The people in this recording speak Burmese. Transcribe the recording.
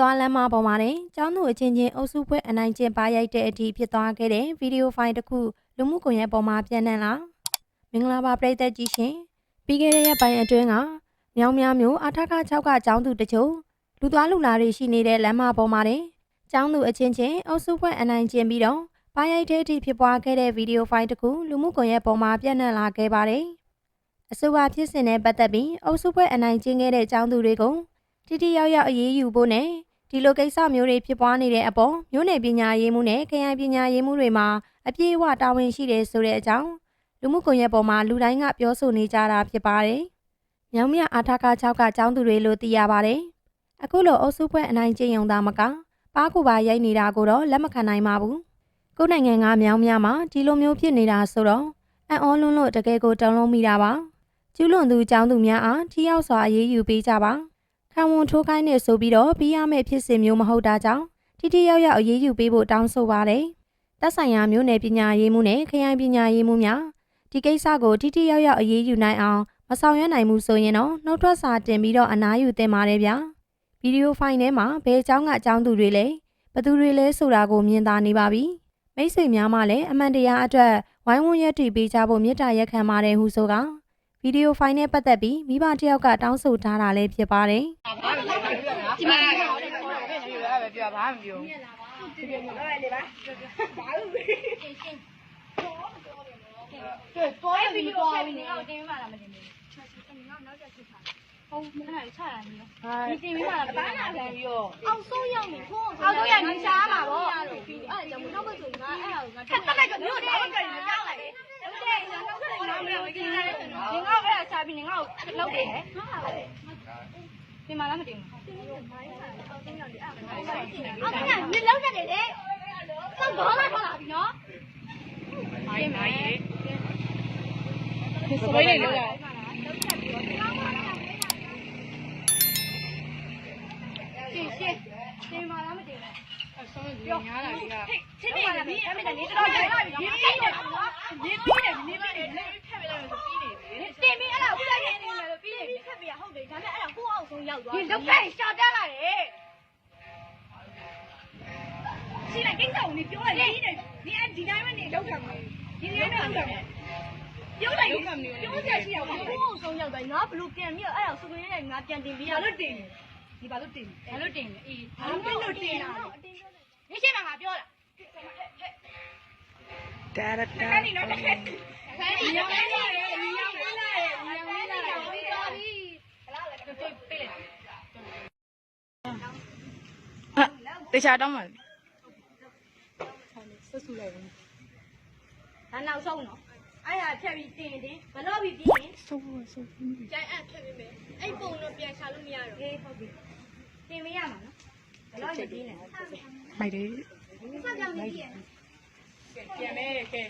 သွားလမ်းမပေါ်မှာတင်ကျောင်းသူအချင်းချင်းအုပ်စုဖွဲ့အနိုင်ကျင့်ပါရိုက်တဲ့အထိဖြစ်သွားခဲ့တဲ့ဗီဒီယိုဖိုင်တစ်ခုလူမှုကွန်ရက်ပေါ်မှာပြန့်နှံ့လာမင်္ဂလာပါပရိသတ်ကြီးရှင်ပြီးခဲ့တဲ့ရက်ပိုင်းအတွင်းကမြောင်များမျိုးအထက်က6ကကျောင်းသူတချို့လူသွားလူလာတွေရှိနေတဲ့လမ်းမပေါ်မှာတင်ကျောင်းသူအချင်းချင်းအုပ်စုဖွဲ့အနိုင်ကျင့်ပြီးတော့ပါရိုက်တဲ့အထိဖြစ်ပွားခဲ့တဲ့ဗီဒီယိုဖိုင်တစ်ခုလူမှုကွန်ရက်ပေါ်မှာပြန့်နှံ့လာခဲ့ပါတယ်အဆိုပါဖြစ်စဉ်နဲ့ပတ်သက်ပြီးအုပ်စုဖွဲ့အနိုင်ကျင့်ခဲ့တဲ့ကျောင်းသူတွေကိုတိတိယောက်ယောက်အရေးယူဖို့နဲ့ ဒီလိုကိစ္စမျိုးတွေဖြစ်ပွားနေတဲ့အပေါ်မျိုးနယ်ပညာရေးမှုနဲ့ခရိုင်ပညာရေးမှုတွေမှာအပြည့်အဝတာဝန်ရှိတယ်ဆိုတဲ့အကြောင်းလူမှုကွန်ရက်ပေါ်မှာလူတိုင်းကပြောဆိုနေကြတာဖြစ်ပါတယ်။မြောင်မြအာထက6ကကျောင်းသူတွေလို့သိရပါတယ်။အခုလိုအုပ်စုဖွဲ့အနိုင်ကျင့်ရုံသားမကပါးကူပါရိုက်နေတာကိုတော့လက်မခံနိုင်ပါဘူး။ကိုယ်နိုင်ငံကမြောင်မြမှာဒီလိုမျိုးဖြစ်နေတာဆိုတော့အံ့ဩလွန်းလို့တကယ်ကိုတုံလုံးမိတာပါ။ကျူးလွန်သူကျောင်းသူများအားထိရောက်စွာအရေးယူပေးကြပါ။ ခံဝန်ထိုးခိုင်းနေဆိုပြီးတော့ပြီးရမယ့်ဖြစ်စဉ်မျိုးမဟုတ်တာကြောင့်ထိထိရောက်ရောက်အရေးယူပေးဖို့တောင်းဆိုပါတယ်။သက်ဆိုင်ရာမျိုးနယ်ပညာရေးမှုနဲ့ခရိုင်ပညာရေးမှုများဒီကိစ္စကိုထိထိရောက်ရောက်အရေးယူနိုင်အောင်မဆောင်ရွက်နိုင်ဘူးဆိုရင်တော့နှုတ်ထွက်စာတင်ပြီးတော့အနားယူသင့်ပါတယ်ဗျာ။ဗီဒီယိုဖိုင်ထဲမှာဘယ်အကြောင်းကအကြောင်းသူတွေလဲဘသူတွေလဲဆိုတာကိုမြင်သာနေပါပြီ။မိတ်ဆွေများမှလည်းအမှန်တရားအတွက်ဝိုင်းဝန်းရက်တည်ပေးကြဖို့မေတ္တာရက်ခံပါတယ်ဟုဆိုက ဗီဒီယိုဖိုင်နဲ့ပတ်သက်ပြီးမိဘတစ်ယောက်ကတောင်းဆိုထားတာလည်းဖြစ်ပါတယ်။ဒီမှာပဲပြောဘာမှမပြောဘူးတော်ပြီတော်ပြီငါတင်မှလားမတင်ဘူးဟုတ်မင်းကချတာနေရောဒီတင်မှလားဘာနာခံပြီးတော့အောင်ဆုံးရောက်နေထိုးအောက်တော့ရနေစားမှာဗောအဲ့ဒါကြောင့်နောက်ဘက်ဆိုငါအဲ့ဒါကိုငါခက်တက်လိုက်ကမြို့တယ်ဘာလို့ကြည့်ကြောက်လို က်တယ်တဲ့ငါတော့ခက်ငါမလို့ကြည့်နေတယ်ငါအဲ့ဒါစားပြီးငါ့ကိုလောက်တယ်ဒီမှာလားမတင်ဘူးအောက်ကညစ်လောက်တယ်လေစောက်တော့လာထွက်လာပြီနော်မိုင်းမိုင်းရေစပိတ်လေးလောက်လာရှင်းရှင်းတင်မှာလားမတင်ဘူးအဆုံးပြောညားလာပြီကချင်းနေပြီအဲ့မဲ့နေတော့ရလာပြီရေးပြီးတယ်နော်နေပြီးတယ်နေပြီးတယ်လက်ဖက်ပေးလိုက်လို့ပြီးနေပြီ တင်ပြီးအဲ့ဒါဦးလိုက်နေတယ်လို့ပြီးနေပြီခက်ပြီဟုတ်တယ်ဒါပေမဲ့အဲ့ဒါကိုအောင်ဆုံးရောက်သွားဒီလောက်ခဲ့ရှာတက်လာတယ်ရှိလိုက်ကိစ္စကိုနေပြောလိုက်ပြီးနေဒီအဒီတိုင်းပဲနေလောက်ခံမယ်ဒီတိုင်းပဲလောက်ခံမယ်ပြောလိုက်ပြောစရာရှိအောင်ပါကိုအောင်ဆုံးရောက်သွားငါဘလူပြန်ပြီးအဲ့ဒါစုခွင့်နဲ့ငါပြန်တင်ပြီးရဘာလို့တင်ဒီဘာလို့တင်ဘာလို့တင်အေးဘာလို့လို့တင်လာဒီရှိမှာငါပြောတာတာရတာခဏနေတော့တစ်ခါခဏနေရမယ်ရမယ်ရမယ်ရမယ်ရမယ်ပြီးပါပြီတွေ့ပေးလိုက် တေချာတော့မှာဒါနောက်ဆုံးနော်အဲ့ဒါဖြတ်ပြီးတင်တင်ဘလို့ပြီးပြီးရင်စိုးစိုးကျန်အပ်ဖြတ်ပြီးမယ်အဲ့ပုံတော့ပြန်ချလို့မရတော့အေးဟုတ်ပြီတင်မရမှာနော်ဘလို့ပြီးပြီးနေမိုက်တယ်စက်ကြောင်ပြီးပြီးရပြန်မယ်ကဲ